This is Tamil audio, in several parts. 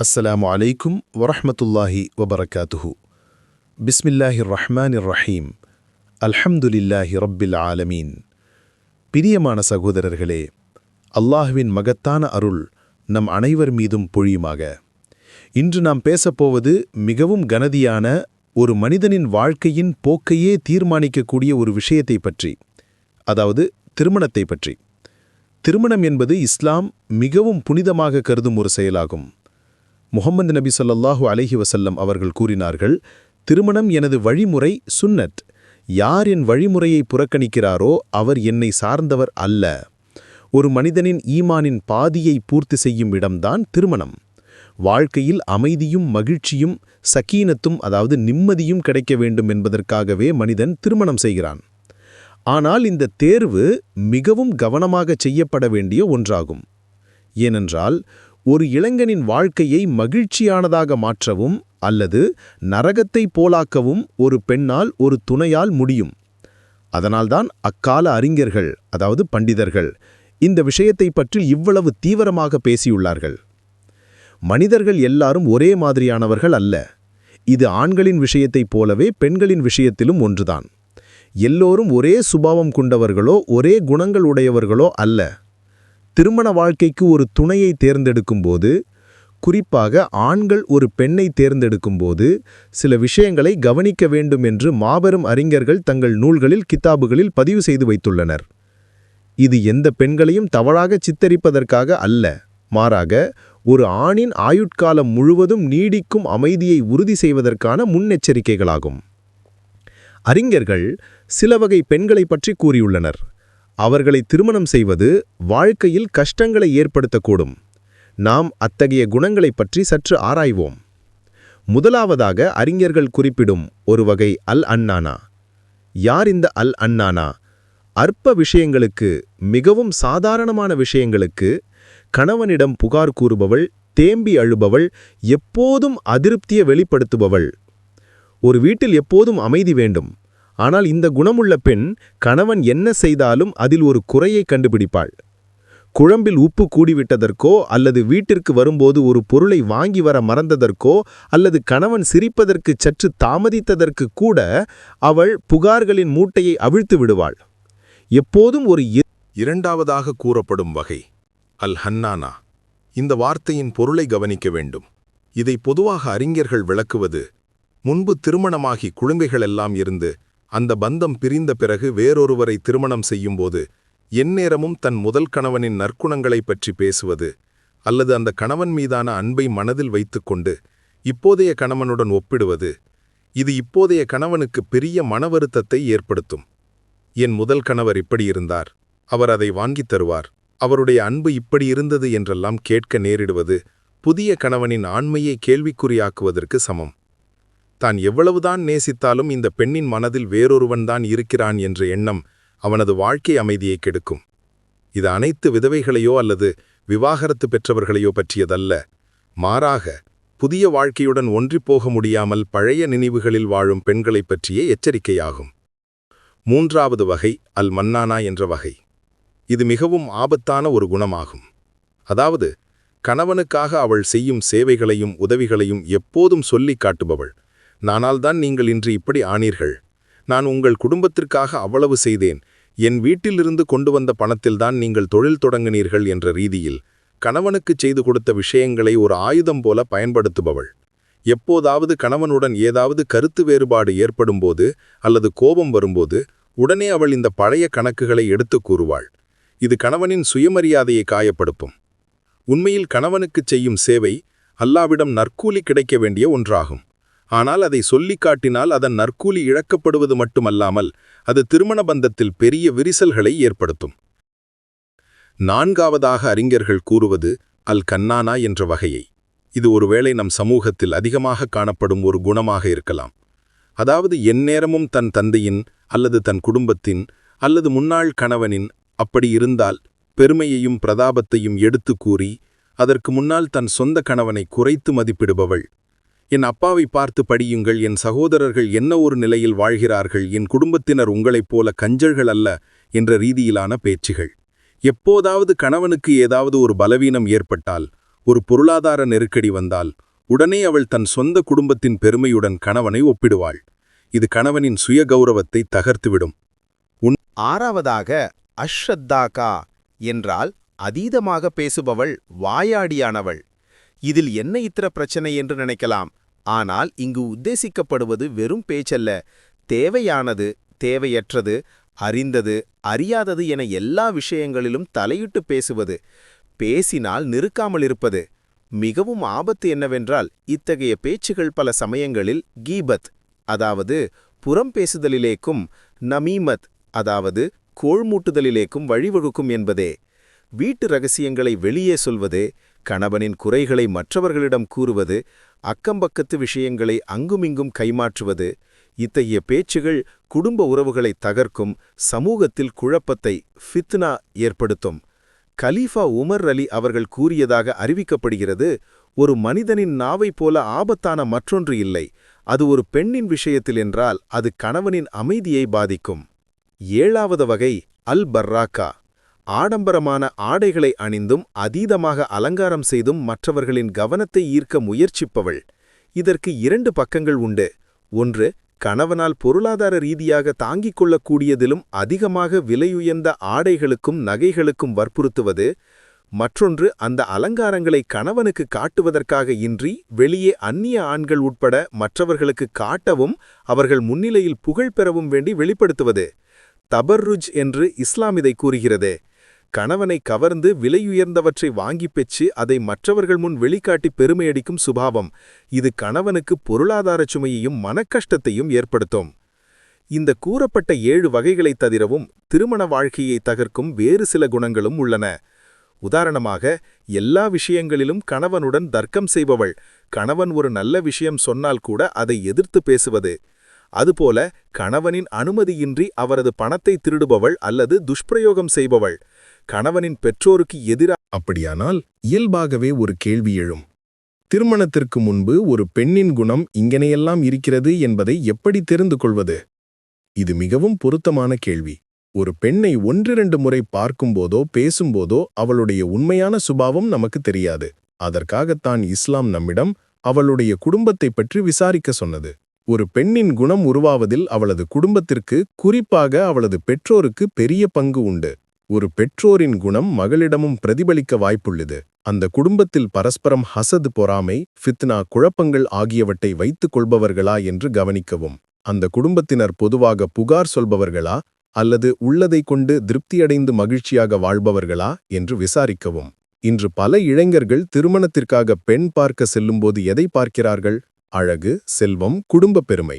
அஸ்ஸலாமு அலைக்கும் வரஹமத்துல்லாஹி வபரகாத்துஹு பிஸ்மில்லாஹி ரஹ்மான் ரஹீம் அல்ஹம்துலில்லாஹி ரப்பில் ஆலமீன் பிரியமான சகோதரர்களே அல்லாஹ்வின் மகத்தான அருள் நம் அனைவர் மீதும் பொழியுமாக. இன்று நாம் பேசப்போவது மிகவும் கனதியான ஒரு மனிதனின் வாழ்க்கையின் போக்கையே தீர்மானிக்கக்கூடிய ஒரு விஷயத்தை பற்றி அதாவது திருமணத்தை பற்றி. திருமணம் என்பது இஸ்லாம் மிகவும் புனிதமாக கருதும் ஒரு செயலாகும். முகமது நபி ஸல்லல்லாஹு அலஹி வசல்லம் அவர்கள் கூறினார்கள் திருமணம் எனது வழிமுறை சுன்னத். யார் என் வழிமுறையை புறக்கணிக்கிறாரோ அவர் என்னை சார்ந்தவர் அல்ல. ஒரு மனிதனின் ஈமானின் பாதியை பூர்த்தி செய்யும் இடம்தான் திருமணம். வாழ்க்கையில் அமைதியும் மகிழ்ச்சியும் சக்கீனத்தும் அதாவது நிம்மதியும் கிடைக்க வேண்டும் என்பதற்காகவே மனிதன் திருமணம் செய்கிறான். ஆனால் இந்த தேர்வு மிகவும் கவனமாக செய்யப்பட வேண்டிய ஒன்றாகும். ஏனென்றால் ஒரு இளைஞனின் வாழ்க்கையை மகிழ்ச்சியானதாக மாற்றவும் அல்லது நரகத்தை போலாக்கவும் ஒரு பெண்ணால் ஒரு துணையால் முடியும். அதனால்தான் அக்கால அறிஞர்கள் அதாவது பண்டிதர்கள் இந்த விஷயத்தை பற்றி இவ்வளவு தீவிரமாக பேசியுள்ளார்கள். மனிதர்கள் எல்லாரும் ஒரே மாதிரியானவர்கள் அல்ல. இது ஆண்களின் விஷயத்தைப் போலவே பெண்களின் விஷயத்திலும் ஒன்றுதான். எல்லோரும் ஒரே சுபாவம் கொண்டவர்களோ ஒரே குணங்கள் உடையவர்களோ அல்ல. திருமண வாழ்க்கைக்கு ஒரு துணையை தேர்ந்தெடுக்கும்போது குறிப்பாக ஆண்கள் ஒரு பெண்ணை தேர்ந்தெடுக்கும்போது சில விஷயங்களை கவனிக்க வேண்டும் என்று மாபெரும் அறிஞர்கள் தங்கள் நூல்களில் கித்தாபுகளில் பதிவு செய்து வைத்துள்ளனர். இது எந்த பெண்களையும் தவறாக சித்தரிப்பதற்காக அல்ல. மாறாக ஒரு ஆணின் ஆயுட்காலம் முழுவதும் நீடிக்கும் அமைதியை உறுதி செய்வதற்கான முன்னெச்சரிக்கைகளாகும். அறிஞர்கள் சில வகை பெண்களை பற்றி கூறியுள்ளனர். அவர்களை திருமணம் செய்வது வாழ்க்கையில் கஷ்டங்களை ஏற்படுத்தக்கூடும். நாம் அத்தகைய குணங்களைப் பற்றி சற்று ஆராய்வோம். முதலாவதாக அறிஞர்கள் குறிப்பிடும் ஒரு வகை அல் அண்ணானா யார் இந்த அல் அண்ணானா அற்ப விஷயங்களுக்கு மிகவும் சாதாரணமான விஷயங்களுக்கு கணவனிடம் புகார் கூறுபவள் தேம்பி அழுபவள் எப்போதும் அதிருப்தியை வெளிப்படுத்துபவள். ஒரு வீட்டில் எப்போதும் அமைதி வேண்டும். ஆனால் இந்த குணமுள்ள பெண் கணவன் என்ன செய்தாலும் அதில் ஒரு குறையை கண்டுபிடிப்பாள். குழம்பில் உப்பு கூடிவிட்டதற்கோ அல்லது வீட்டிற்கு வரும்போது ஒரு பொருளை வாங்கி வர மறந்ததற்கோ அல்லது கணவன் சிரிப்பதற்கு சற்று தாமதித்ததற்கு கூட அவள் புகார்களின் மூட்டையை அவிழ்த்து விடுவாள். எப்போதும் ஒரு இரண்டாவதாக கூறப்படும் வகை அல் ஹன்னானா. இந்த வார்த்தையின் பொருளை கவனிக்க வேண்டும். இதை பொதுவாக அறிஞர்கள் விளக்குவது முன்பு திருமணமாகி குழந்தைகளெல்லாம் இருந்து அந்த பந்தம் பிரிந்த பிறகு வேறொருவரை திருமணம் செய்யும்போது எந்நேரமும் தன் முதல் கணவனின் நற்குணங்களைப் பற்றி பேசுவது அல்லது அந்த கணவன் மீதான அன்பை மனதில் வைத்துக்கொண்டு இப்போதைய கணவனுடன் ஒப்பிடுவது இது இப்போதைய கணவனுக்கு பெரிய மன வருத்தத்தை ஏற்படுத்தும். என் முதல் கணவர் இப்படி இருந்தார். அவர் அதை வாங்கித் தருவார். அவருடைய அன்பு இப்படி இருந்தது என்றெல்லாம் கேட்க நேரிடுவது புதிய கணவனின் ஆண்மையை கேள்விக்குறியாக்குவதற்கு சமம். தான் எவ்வளவுதான் நேசித்தாலும் இந்த பெண்ணின் மனதில் வேறொருவன்தான் இருக்கிறான் என்ற எண்ணம் அவனது வாழ்க்கை அமைதியை கெடுக்கும். இது அனைத்து விதவைகளையோ அல்லது விவாகரத்து பெற்றவர்களையோ பற்றியதல்ல. மாறாக புதிய வாழ்க்கையுடன் ஒன்றிப்போக முடியாமல் பழைய நினைவுகளில் வாழும் பெண்களைப் பற்றிய எச்சரிக்கையாகும். மூன்றாவது வகை அல் மன்னானா என்ற வகை. இது மிகவும் ஆபத்தான ஒரு குணமாகும். அதாவது கணவனுக்காக அவள் செய்யும் சேவைகளையும் உதவிகளையும் எப்போதும் சொல்லிக் காட்டுபவள். நானால்தான் நீங்கள் இன்று இப்படி ஆனீர்கள். நான் உங்கள் குடும்பத்திற்காக அவ்வளவு செய்தேன். என் வீட்டிலிருந்து கொண்டு வந்த பணத்தில்தான் நீங்கள் தொழில் தொடங்கினீர்கள் என்ற ரீதியில் கணவனுக்குச் செய்து கொடுத்த விஷயங்களை ஒரு ஆயுதம் போல பயன்படுத்துபவள். எப்போதாவது கணவனுடன் ஏதாவது கருத்து வேறுபாடு ஏற்படும்போது அல்லது கோபம் வரும்போது உடனே அவள் இந்த பழைய கணக்குகளை எடுத்துக் கூறுவாள். இது கணவனின் சுயமரியாதையை காயப்படுத்தும். உண்மையில் கணவனுக்குச் செய்யும் சேவை அல்லாவிடம் நற்கூலி கிடைக்க வேண்டிய ஒன்றாகும். ஆனால் அதை சொல்லிக் காட்டினால் அதன் நற்கூலி இழக்கப்படுவது மட்டுமல்லாமல் அது திருமண பந்தத்தில் பெரிய விரிசல்களை ஏற்படுத்தும். நான்காவதாக அறிஞர்கள் கூறுவது அல் கன்னானா என்ற வகையை. இது ஒருவேளை நம் சமூகத்தில் அதிகமாக காணப்படும் ஒரு குணமாக இருக்கலாம். அதாவது எந்நேரமும் தன் தந்தையின் அல்லது தன் குடும்பத்தின் அல்லது முன்னாள் கணவனின் அப்படி இருந்தால் பெருமையையும் பிரதாபத்தையும் எடுத்து கூறி அதற்கு முன்னால் தன் சொந்த கணவனை குறைத்து மதிப்பிடுபவள் என் அப்பாவை பார்த்து படியுங்கள் என் சகோதரர்கள் என்ன ஒரு நிலையில் வாழ்கிறார்கள் என் குடும்பத்தினர் உங்களைப் போல கஞ்சல்கள் அல்ல என்ற ரீதியிலான பேச்சுகள். எப்போதாவது கணவனுக்கு ஏதாவது ஒரு பலவீனம் ஏற்பட்டால் ஒரு பொருளாதார நெருக்கடி வந்தால் உடனே அவள் தன் சொந்த குடும்பத்தின் பெருமையுடன் கணவனை ஒப்பிடுவாள். இது கணவனின் சுய கௌரவத்தை தகர்த்துவிடும் ஆறாவதாக அஷ்ரத்தாகா என்றால் அதீதமாக பேசுபவள் வாயாடியானவள். இதில் என்ன இத்திர பிரச்சனை என்று நினைக்கலாம். ஆனால் இங்கு உத்தேசிக்கப்படுவது வெறும் பேச்சல்ல. தேவையானது தேவையற்றது அறிந்தது அறியாதது என எல்லா விஷயங்களிலும் தலையிட்டு பேசுவது. பேசினால் நிறுக்காமல் இருப்பது. மிகவும் ஆபத்து என்னவென்றால் இத்தகைய பேச்சுகள் பல சமயங்களில் கீபத் அதாவது புறம் பேசுதலிலேக்கும் நமீமத் அதாவது கோள்மூட்டுதலிலேக்கும் வழிவகுக்கும் என்பதே. வீட்டு ரகசியங்களை வெளியே சொல்வது கணவனின் குறைகளை மற்றவர்களிடம் கூறுவது அக்கம்பக்கத்து விஷயங்களை அங்குமிங்கும் கைமாற்றுவது இத்தகைய பேச்சுகள் குடும்ப உறவுகளை தகர்க்கும் சமூகத்தில் குழப்பத்தை ஃபித்னா ஏற்படுத்தும். கலீஃபா உமர் அலி அவர்கள் கூறியதாக அறிவிக்கப்படுகிறது ஒரு மனிதனின் நாவைப் போல ஆபத்தான மற்றொன்று இல்லை அது ஒரு பெண்ணின் விஷயத்தில் என்றால் அது கணவனின் அமைதியை பாதிக்கும். ஏழாவது வகை அல் பர்ராக்கா ஆடம்பரமான ஆடைகளை அணிந்தும் அதீதமாக அலங்காரம் செய்தும் மற்றவர்களின் கவனத்தை ஈர்க்க முயற்சிப்பவள். இதற்கு இரண்டு பக்கங்கள் உண்டு. ஒன்று கணவனால் பொருளாதார ரீதியாக தாங்கிக் கொள்ளக்கூடியதிலும் அதிகமாக விலையுயர்ந்த ஆடைகளுக்கும் நகைகளுக்கும் வற்புறுத்துவது. மற்றொன்று அந்த அலங்காரங்களை கணவனுக்கு காட்டுவதற்காக இன்றி வெளியே அந்நிய ஆண்கள் உட்பட மற்றவர்களுக்கு காட்டவும் அவர்கள் முன்னிலையில் புகழ் பெறவும் வேண்டி வெளிப்படுத்துவது. தபர்ருஜ் என்று இஸ்லாம் இதை கூறுகிறது. கணவனை கவர்ந்து விலையுயர்ந்தவற்றை வாங்கிப் பெற்று அதை மற்றவர்கள் முன் வெளிக்காட்டி பெருமையடிக்கும் சுபாவம். இது கணவனுக்கு பொருளாதார சுமையையும் மனக்கஷ்டத்தையும் ஏற்படுத்தும். இந்த கூறப்பட்ட ஏழு வகைகளைத் தவிரவும் திருமண வாழ்க்கையை தகர்க்கும் வேறு சில குணங்களும் உள்ளன. உதாரணமாக எல்லா விஷயங்களிலும் கணவனுடன் தர்க்கம் செய்பவள். கணவன் ஒரு நல்ல விஷயம் சொன்னால் கூட அதை எதிர்த்து பேசுவது. அதுபோல கணவனின் அனுமதியின்றி அவரது பணத்தை திருடுபவள் அல்லது துஷ்பிரயோகம் செய்பவள். கணவனின் பெற்றோருக்கு எதிராக அப்படியானால் இயல்பாகவே ஒரு கேள்வி எழும். திருமணத்திற்கு முன்பு ஒரு பெண்ணின் குணம் இங்கனையெல்லாம் இருக்கிறது என்பதை எப்படி தெரிந்து கொள்வது? இது மிகவும் பொருத்தமான கேள்வி. ஒரு பெண்ணை ஒன்றிரண்டு முறை பார்க்கும்போதோ பேசும்போதோ அவளுடைய உண்மையான சுபாவம் நமக்கு தெரியாது. அதற்காகத்தான் இஸ்லாம் நம்மிடம் அவளுடைய குடும்பத்தைப் பற்றி விசாரிக்க சொன்னது. ஒரு பெண்ணின் குணம் உருவாவதில் அவளது குடும்பத்திற்கு குறிப்பாக அவளது பெற்றோருக்கு பெரிய பங்கு உண்டு. ஒரு பெற்றோரின் குணம் மகளிடமும் பிரதிபலிக்க வாய்ப்புள்ளது. அந்த குடும்பத்தில் பரஸ்பரம் ஹசது பொறாமை ஃபித்னா குழப்பங்கள் ஆகியவற்றை வைத்துக் கொள்பவர்களா என்று கவனிக்கவும். அந்த குடும்பத்தினர் பொதுவாக புகார் சொல்பவர்களா அல்லது உள்ளதை கொண்டு திருப்தியடைந்து மகிழ்ச்சியாக வாழ்பவர்களா என்று விசாரிக்கவும். இன்று பல இளைஞர்கள் திருமணத்திற்காக பெண் பார்க்க செல்லும்போது எதை பார்க்கிறார்கள்? அழகு செல்வம் குடும்பப் பெருமை.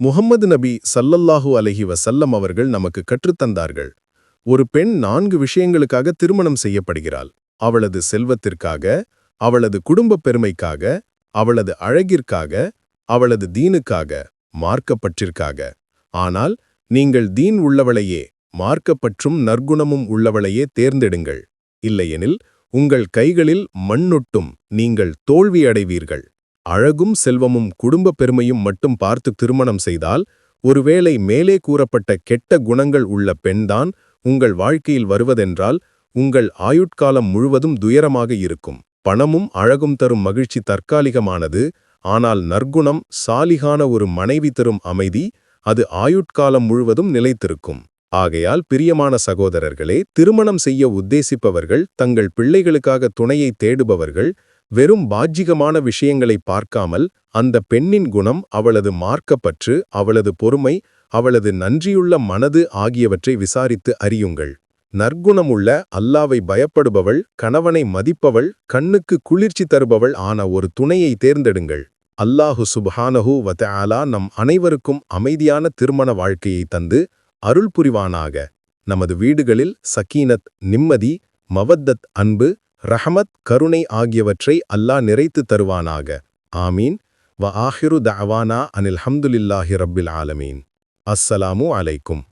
முகம்மது நபி சல்லல்லாஹு அலஹி வசல்லம் அவர்கள் நமக்கு கற்றுத்தந்தார்கள் ஒரு பெண் நான்கு விஷயங்களுக்காக திருமணம் செய்யப்படுகிறாள். அவளது செல்வத்திற்காக அவளது குடும்பப் பெருமைக்காக அவளது அழகிற்காக அவளது தீனுக்காக மார்க்கப்பற்றிற்காக ஆனால் நீங்கள் தீன் உள்ளவளையே மார்க்கப்பற்றும் நற்குணமும் உள்ளவளையே தேர்ந்தெடுங்கள். இல்லையெனில் உங்கள் கைகளில் மண்ணொட்டும் நீங்கள் தோல்வியடைவீர்கள் அழகும் செல்வமும் குடும்பப் பெருமையும் மட்டும் பார்த்து திருமணம் செய்தால் ஒருவேளை மேலே கூறப்பட்ட கெட்ட குணங்கள் உள்ள பெண்தான் உங்கள் வாழ்க்கையில் வருவதென்றால் உங்கள் ஆயுட்காலம் முழுவதும் துயரமாக இருக்கும். பணமும் அழகும் தரும் மகிழ்ச்சி தற்காலிகமானது ஆனால் நற்குணம் சாலிகான ஒரு மனைவி தரும் அமைதி அது ஆயுட்காலம் முழுவதும் நிலைத்திருக்கும். ஆகையால் பிரியமான சகோதரர்களே திருமணம் செய்ய உத்தேசிப்பவர்கள் தங்கள் பிள்ளைகளுக்காக துணையை தேடுபவர்கள் வெறும் பாஜ்ஜிகமான விஷயங்களை பார்க்காமல் அந்த பெண்ணின் குணம் அவளது மார்க்கப்பற்று அவளது பொறுமை அவளது நன்றியுள்ள மனது ஆகியவற்றை விசாரித்து அறியுங்கள். நற்குணமுள்ள அல்லாவை பயப்படுபவள் கணவனை மதிப்பவள் கண்ணுக்கு குளிர்ச்சி தருபவள் ஆன ஒரு துணையை தேர்ந்தெடுங்கள். அல்லாஹு சுபஹானஹு வத்தாலா நம் அனைவருக்கும் அமைதியான திருமண வாழ்க்கையை தந்து அருள் புரிவானாக நமது வீடுகளில் சக்கீனத் நிம்மதி மவத்தத் அன்பு ரஹமத் கருணை ஆகியவற்றை அல்லாஹ் நிறைத்து தருவானாக. ஆமீன். வ ஆஹிரு தவானா அனில் ஹம்துலில்லாஹி ரப்பில் ஆலமீன். அஸ்ஸலாமு அலைக்கும்